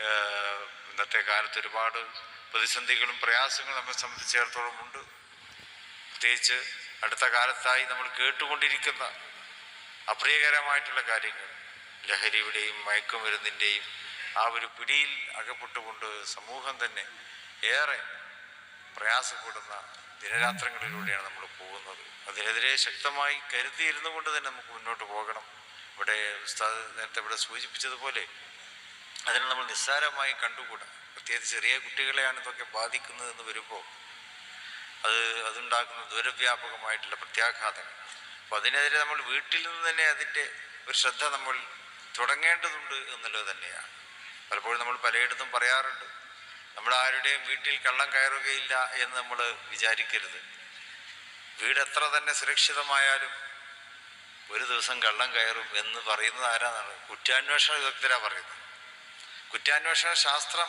ഇന്നത്തെ കാലത്ത് ഒരുപാട് പ്രതിസന്ധികളും പ്രയാസങ്ങളും നമ്മെ സംബന്ധിച്ചിടത്തോളം ഉണ്ട്. പ്രത്യേകിച്ച് അടുത്ത കാലത്തായി നമ്മൾ കേട്ടുകൊണ്ടിരിക്കുന്ന അപ്രിയകരമായിട്ടുള്ള കാര്യങ്ങൾ. ലഹരിയുടെയും മയക്കുമരുന്നിന്റെയും ആ ഒരു പിടിയിൽ അകപ്പെട്ടുകൊണ്ട് സമൂഹം തന്നെ ഏറെ പ്രയാസപ്പെടുന്ന ദിനരാത്രങ്ങളിലൂടെയാണ് നമ്മൾ പോകുന്നത്. അതിനെതിരെ ശക്തമായി കരുതിയിരുന്നു കൊണ്ട് തന്നെ നമുക്ക് മുന്നോട്ട് പോകണം. ഇവിടെ നേരത്തെ ഇവിടെ സൂചിപ്പിച്ചതുപോലെ അതിനെ നമ്മൾ നിസ്സാരമായി കണ്ടുകൂടാ. പ്രത്യേകിച്ച് ചെറിയ കുട്ടികളെയാണ് ഇതൊക്കെ ബാധിക്കുന്നതെന്ന് വരുമ്പോൾ അത് അതുണ്ടാക്കുന്ന ദൂരവ്യാപകമായിട്ടുള്ള പ്രത്യാഘാതങ്ങൾ. അപ്പോൾ അതിനെതിരെ നമ്മൾ വീട്ടിൽ നിന്ന് തന്നെ അതിന്റെ ഒരു ശ്രദ്ധ നമ്മൾ തുടങ്ങേണ്ടതുണ്ട് എന്നുള്ളത് തന്നെയാണ്. പലപ്പോഴും നമ്മൾ പലയിടത്തും പറയാറുണ്ട് നമ്മൾ ആരുടെയും വീട്ടിൽ കള്ളം കയറുകയില്ല എന്ന് നമ്മൾ വിചാരിക്കരുത്. വീട് എത്ര തന്നെ സുരക്ഷിതമായാലും ഒരു ദിവസം കള്ളം കയറും എന്ന് പറയുന്നത് ആരാന്നാണ്? കുറ്റാന്വേഷണ വിദഗ്ധരാ പറയുന്നത്. കുറ്റാന്വേഷണ ശാസ്ത്രം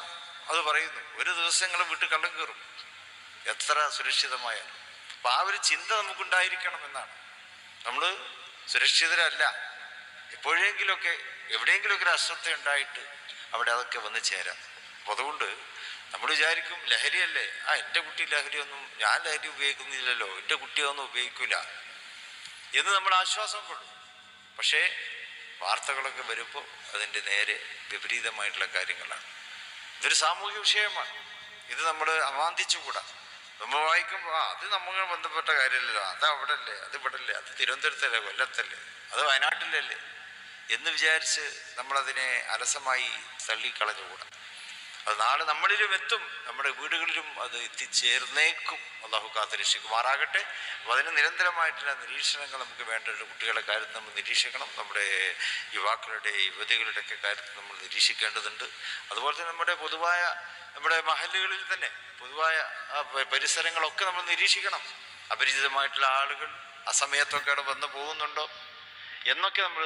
അത് പറയുന്നു. ഒരു ദിവസങ്ങളും വീട്ടിൽ കള്ളം കയറും. എത്ര സുരക്ഷിതമായാലും. അപ്പം ആ ഒരു ചിന്ത നമുക്കുണ്ടായിരിക്കണം എന്നാണ്. നമ്മൾ സുരക്ഷിതരല്ല. എപ്പോഴെങ്കിലുമൊക്കെ എവിടെയെങ്കിലുമൊക്കെ ഒരു അശ്രദ്ധ ഉണ്ടായിട്ട് അവിടെ അതൊക്കെ വന്ന് ചേരാം. അപ്പം അതുകൊണ്ട് നമ്മൾ വിചാരിക്കും ലഹരിയല്ലേ? ആ എന്റെ കുട്ടി ലഹരിയൊന്നും ഞാൻ ലഹരി ഉപയോഗിക്കുന്നില്ലല്ലോ. എന്റെ കുട്ടിയൊന്നും ഉപയോഗിക്കില്ല എന്ന് നമ്മൾ ആശ്വാസം കൊള്ളും പക്ഷേ വാർത്തകളൊക്കെ വരുമ്പോൾ അതിന്റെ നേരെ വിപരീതമായിട്ടുള്ള കാര്യങ്ങളാണ്. ഇതൊരു സാമൂഹ്യ വിഷയമാണ്. ഇത് നമ്മൾ അവാന്തിച്ചുകൂടാ. നമ്മൾ വായിക്കുമ്പോൾ ആ അത് നമ്മൾ ബന്ധപ്പെട്ട കാര്യമല്ലല്ലോ. അത് അവിടെ അല്ലേ അത് ഇവിടെ അല്ലേ അത് തിരുവനന്തപുരത്തല്ലേ കൊല്ലത്തല്ലേ അത് വയനാട്ടിലല്ലേ എന്ന് വിചാരിച്ച് നമ്മളതിനെ അലസമായി തള്ളിക്കളഞ്ഞുകൂടാ. അത് നാളെ നമ്മളിലും എത്തും നമ്മുടെ വീടുകളിലും അത് എത്തിച്ചേർന്നേക്കും. അള്ളാഹു കാത്ത് രക്ഷിക്കുമാറാകട്ടെ. അപ്പോൾ അതിന് നിരന്തരമായിട്ടുള്ള നിരീക്ഷണങ്ങൾ നമുക്ക് വേണ്ട കുട്ടികളുടെ കാര്യത്തിൽ നമ്മൾ നിരീക്ഷിക്കണം. നമ്മുടെ യുവാക്കളുടെ യുവതികളുടെ ഒക്കെ കാര്യത്തിൽ നമ്മൾ നിരീക്ഷിക്കേണ്ടതുണ്ട്. അതുപോലെ തന്നെ നമ്മുടെ പൊതുവായ നമ്മുടെ മഹല്ലുകളിൽ തന്നെ പൊതുവായ പരിസരങ്ങളൊക്കെ നമ്മൾ നിരീക്ഷിക്കണം. അപരിചിതമായിട്ടുള്ള ആളുകൾ അസമയത്തൊക്കെ അവിടെ വന്നു പോകുന്നുണ്ടോ എന്നൊക്കെ നമ്മൾ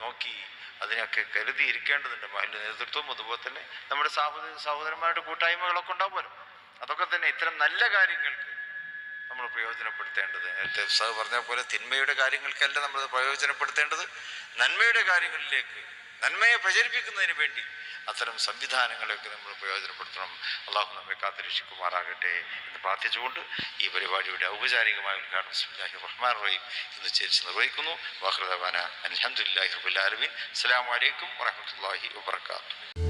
നോക്കി അതിനൊക്കെ കരുതി ഇരിക്കേണ്ടതുണ്ട്. മഹല്ല് നേതൃത്വം അതുപോലെ തന്നെ നമ്മുടെ സഹോദര സഹോദരന്മാരുടെ കൂട്ടായ്മകളൊക്കെ ഉണ്ടാവുമല്ലോ. അതൊക്കെ തന്നെ ഇത്തരം നല്ല കാര്യങ്ങൾക്ക് നമ്മൾ പ്രയോജനപ്പെടുത്തേണ്ടത്. നേരത്തെ ഉസ്താദ് പറഞ്ഞ പോലെ തിന്മയുടെ കാര്യങ്ങൾക്കല്ല നമ്മൾ പ്രയോജനപ്പെടുത്തേണ്ടത്. നന്മയുടെ കാര്യങ്ങളിലേക്ക് നന്മയെ പ്രചരിപ്പിക്കുന്നതിന് വേണ്ടി അത്തരം സംവിധാനങ്ങളെയൊക്കെ നമ്മൾ പ്രയോജനപ്പെടുത്തണം. അള്ളാഹു നമ്മെ കാത്തിരക്ഷിക്കുമാറാകട്ടെ എന്ന് പ്രാർത്ഥിച്ചുകൊണ്ട് ഈ പരിപാടിയുടെ ഔപചാരികമായ ഉദ്ഘാടനം ബിസ്മില്ലാഹി റഹ്മാൻ റഹീം ഇന്ന് ചേർച്ച് നിർവഹിക്കുന്നു. വാഹൃദാന അലഹമുല്ലാഹി റബുല്ലാലമീൻ അസ്സാം വലൈക്കും വറഹമത്തല്ലാഹി വാബർക്കാത്തു